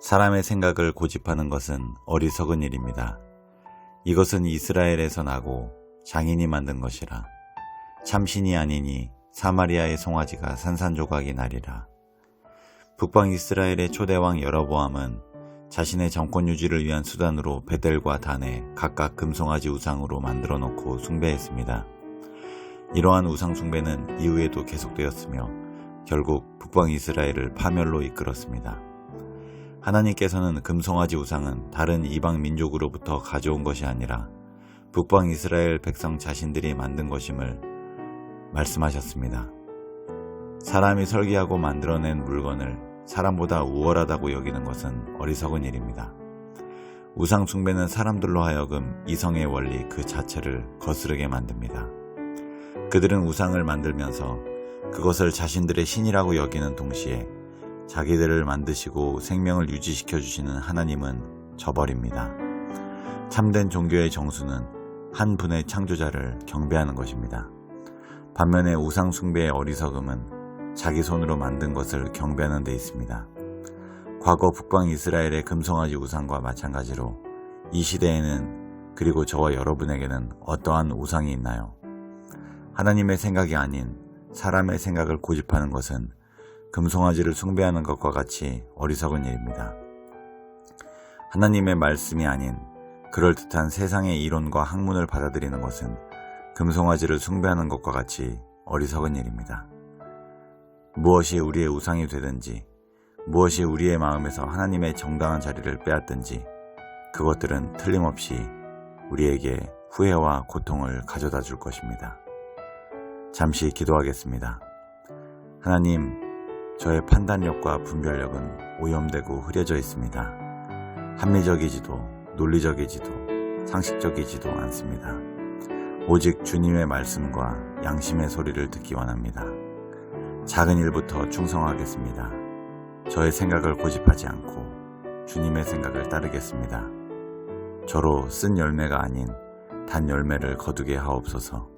사람의 생각을 고집하는 것은 어리석은 일입니다. 이것은 이스라엘에서 나고 장인이 만든 것이라. 참신이 아니니 사마리아의 송아지가 산산조각이 나리라. 북방 이스라엘의 초대왕 여러보암은 자신의 정권 유지를 위한 수단으로 베델과 단에 각각 금송아지 우상으로 만들어 놓고 숭배했습니다. 이러한 우상 숭배는 이후에도 계속되었으며 결국 북방 이스라엘을 파멸로 이끌었습니다. 하나님께서는 금송아지 우상은 다른 이방 민족으로부터 가져온 것이 아니라 북방 이스라엘 백성 자신들이 만든 것임을 말씀하셨습니다. 사람이 설계하고 만들어낸 물건을 사람보다 우월하다고 여기는 것은 어리석은 일입니다. 우상 숭배는 사람들로 하여금 이성의 원리 그 자체를 거스르게 만듭니다. 그들은 우상을 만들면서 그것을 자신들의 신이라고 여기는 동시에 자기들을 만드시고 생명을 유지시켜 주시는 하나님은 저버립니다. 참된 종교의 정수는 한 분의 창조자를 경배하는 것입니다. 반면에 우상 숭배의 어리석음은 자기 손으로 만든 것을 경배하는 데 있습니다. 과거 북방 이스라엘의 금송아지 우상과 마찬가지로 이 시대에는 그리고 저와 여러분에게는 어떠한 우상이 있나요? 하나님의 생각이 아닌 사람의 생각을 고집하는 것은 금송아지를 숭배하는 것과 같이 어리석은 일입니다. 하나님의 말씀이 아닌 그럴듯한 세상의 이론과 학문을 받아들이는 것은 금송아지를 숭배하는 것과 같이 어리석은 일입니다. 무엇이 우리의 우상이 되든지 무엇이 우리의 마음에서 하나님의 정당한 자리를 빼앗든지 그것들은 틀림없이 우리에게 후회와 고통을 가져다 줄 것입니다. 잠시 기도하겠습니다. 하나님, 저의 판단력과 분별력은 오염되고 흐려져 있습니다. 합리적이지도 논리적이지도 상식적이지도 않습니다. 오직 주님의 말씀과 양심의 소리를 듣기 원합니다. 작은 일부터 충성하겠습니다. 저의 생각을 고집하지 않고 주님의 생각을 따르겠습니다. 저로 쓴 열매가 아닌 단 열매를 거두게 하옵소서